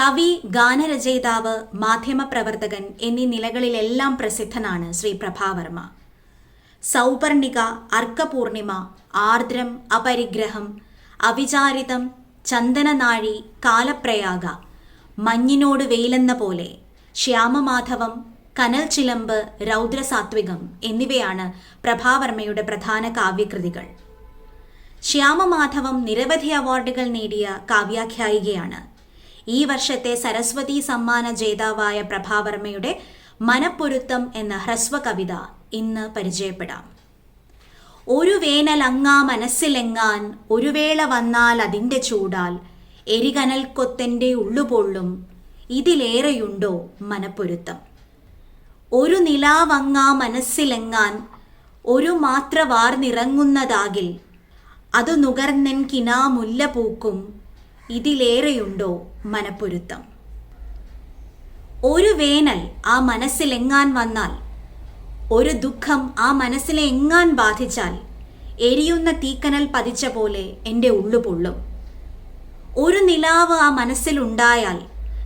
കവി ഗാനരചയിതാവ് മാധ്യമപ്രവർത്തകൻ എന്നീ നിലകളിലെല്ലാം പ്രസിദ്ധനാണ് ശ്രീ പ്രഭാവർമ്മ. സൗപർണിക അർക്കപൂർണിമ ആർദ്രം അപരിഗ്രഹം അവിചാരിതം ചന്ദനനാഴി കാലപ്രയാഗ മഞ്ഞിനോട് വെയിലെന്ന പോലെ ശ്യാമമാധവം കനൽ ചിലമ്പ് രൗദ്രസാത്വികം എന്നിവയാണ് പ്രഭാവർമ്മയുടെ പ്രധാന കാവ്യകൃതികൾ. ശ്യാമമാധവം നിരവധി അവാർഡുകൾ നേടിയ കാവ്യാഖ്യായികയാണ്. ഈ വർഷത്തെ സരസ്വതി സമ്മാന ജേതാവായ പ്രഭാവർമ്മയുടെ മനപ്പൊരുത്തം എന്ന ഹ്രസ്വ കവിത ഇന്ന് പരിചയപ്പെടാം. ഒരു വേനലങ്ങാ മനസ്സിലെങ്ങാൻ ഒരു വേള വന്നാൽ അതിന്റെ ചൂടാൽ എരികനൽ കൊത്തന്റെ ഉള്ളുപൊള്ളും ഇതിലേറെയുണ്ടോ മനപ്പൊരുത്തം? ഒരു നിലാവങ്ങാ മനസ്സിലെങ്ങാൻ ഒരു മാത്ര വാർന്നിറങ്ങുന്നതാകിൽ അത് നുകർന്നെൻ കിനാമുല്ല പൂക്കും ഇതിലേറെയുണ്ടോ മനപ്പൊരുത്തം? ഒരു വേനൽ ആ മനസ്സിലെങ്ങാൻ വന്നാൽ ഒരു ദുഃഖം ആ മനസ്സിലെ എങ്ങാൻ ബാധിച്ചാൽ എരിയുന്ന തീക്കനൽ പതിച്ച പോലെ എന്റെ ഉള്ളു പൊള്ളും. ഒരു നിലാവ് ആ മനസ്സിലുണ്ടായാൽ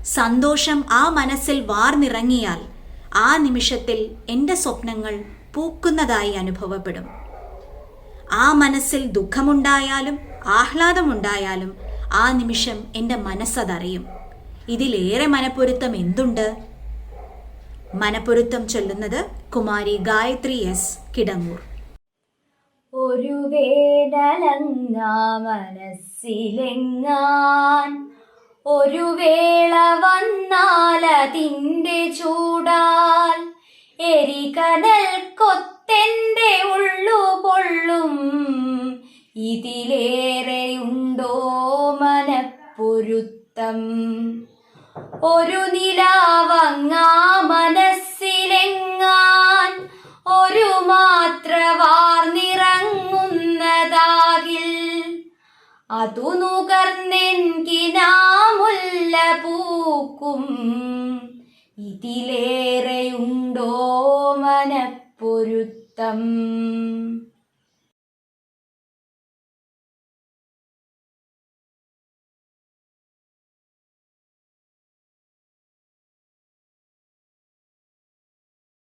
സന്തോഷം ആ മനസ്സിൽ വാർന്നിറങ്ങിയാൽ ആ നിമിഷത്തിൽ എന്റെ സ്വപ്നങ്ങൾ പൂക്കുന്നതായി അനുഭവപ്പെടും. ആ മനസ്സിൽ ദുഃഖമുണ്ടായാലും ആഹ്ലാദമുണ്ടായാലും ആ നിമിഷം എന്റെ മനസ്സതറിയും. ഇതിലേറെ മനപ്പൊരുത്തം എന്തുണ്ട്? മനപ്പൊരുത്തം ചൊല്ലുന്നത് കുമാരി ഗായത്രി എസ് കിടങ്ങൂർ. ഒരു ഒരു വേള വന്നാലതിന്റെ ചൂടാൽ എരികനൽ കൊത്തെന്റെ മനപ്പൊരുത്തം ഒരു നിലാവങ്ങാ മനസ്സിലെങ്ങാൻ ഒരു മാത്ര വാർന്നിറങ്ങുന്നതാകിൽ അതു നുകർന്നെൻകിനാമുല്ല പൂക്കും. ഇതിലേറെയുണ്ടോ മനപ്പൊരുത്തം?